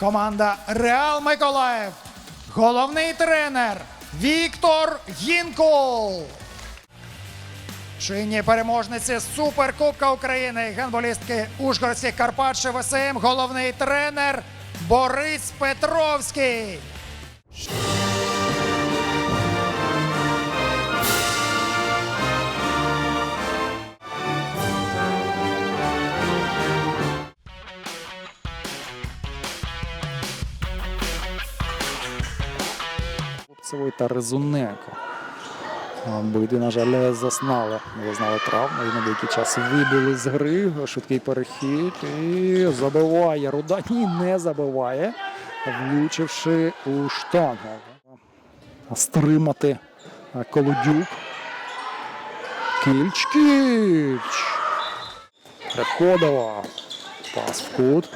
команда Реал Миколаїв. Головний тренер Віктор Гінкол. Чинні переможниці Суперкубка України, гандболістки Ужгородських Карпат ШВСМ, головний тренер Борис Петровський. Хлопцевої та Резуненко. Обидві, на жаль, зазнали, зазнали травми і на деякий час вибили з гри. Швидкий перехід і забиває. Руда ні, не забиває, влучивши у штангу. Стримати Колодюк. Кільч, кільч. Переходова. Пас в кут.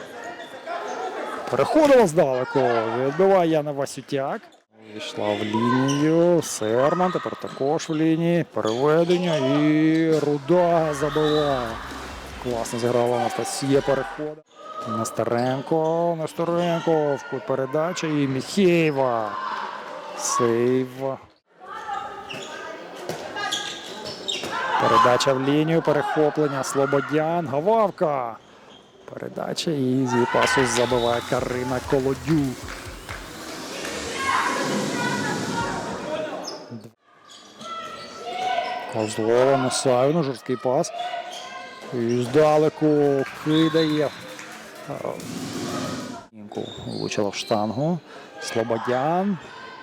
Переходила здалеку. Відбиває Яна Васютяк. Війшла в лінію. Серман. Тепер також в лінії. Переведення. І Руда забиває. Класно зіграла Анастасія переходить. Нестеренко. Нестеренко. В кут передача. І Міхєєва. Сейв. Передача в лінію. Перехоплення. Слободян. Гававка. Передача і зі пасу забиває Карина Колодюк. Козлова на Савіну, жорсткий пас. І здалеку кидає. Влучила в штангу. Слободян.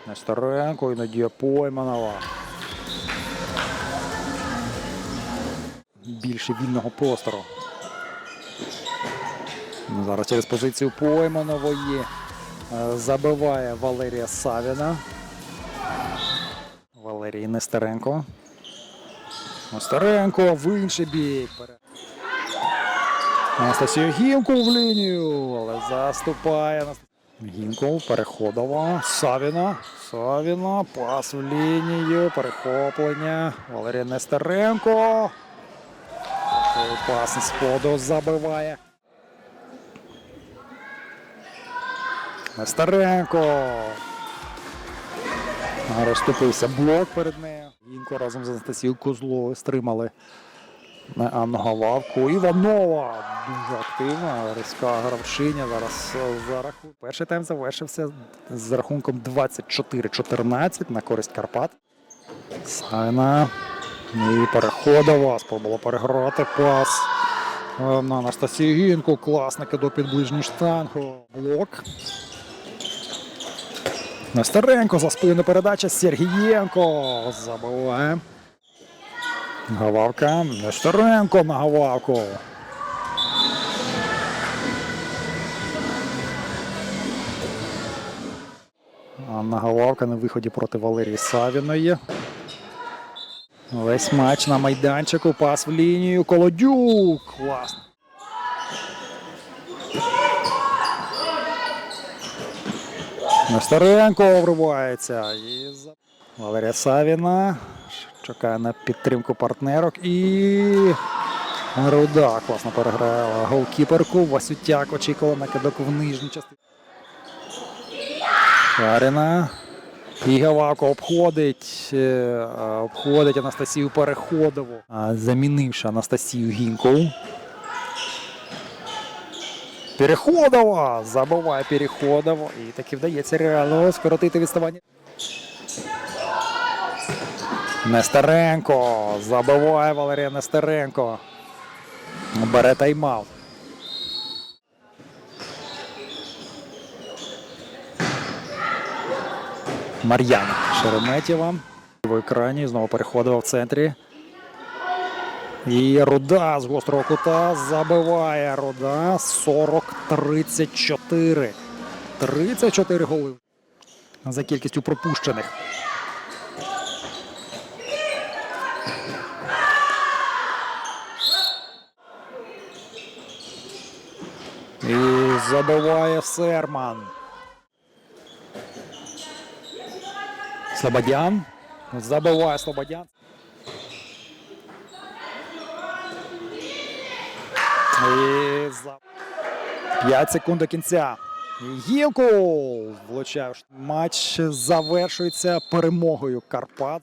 Нестеренко і Надія Пойманова. Більше вільного простору. Зараз через позицію Пойманової е, забиває Валерія Савіна. Валерій Нестеренко. Нестеренко в інший бік. Анастасія Гімков в лінію, але заступає. Гімков, переходова. Савіна. Савіна. Пас в лінію. Перехоплення. Валерій Нестеренко. Пас з ходу забиває. Нестеренко. Розступився блок перед нею. Інко разом з Анастасією Козловою стримали Анну Гававку. Іванова дуже активна, різка гравчиня. Зараз е, за рахунок. Перший тайм завершився з рахунком 24-14 на користь Карпат. Сайна. І переходова. Спробувала переграти пас. е, На Анастасію Гінку. Класно кидок під ближню штангу. Блок. Нестеренко за спину передача. Сергієнко забиває. Гававка. Нестеренко на Гававку. Анна Гававка на виході проти Валерії Савіної. Весь матч на майданчику. Пас в лінію. Колодюк. Класно. Нестеренко вривається. І Валерія Савіна чекає на підтримку партнерок. І Руда класно переграла голкіперку. Васютяк очікував на кидок в нижню частину. Шаріна. І Гавако обходить, е, обходить Анастасію Переходову, замінивши Анастасію Гінкову. Переходова! Забиває Переходова. І таки вдається реально скоротити відставання. Нестеренко. Забиває Валерія Нестеренко. Бере тайм-аут. Мар'яна Шереметєва. В екрані знову переходила в центрі. І Руда з гострого кута забиває Руда 40-34. 34 голи за кількістю пропущених. І забиває Серман. Слободян. Забиває Слободян. І за 5 секунд до кінця. Гілку влучав. Матч завершується перемогою Карпат.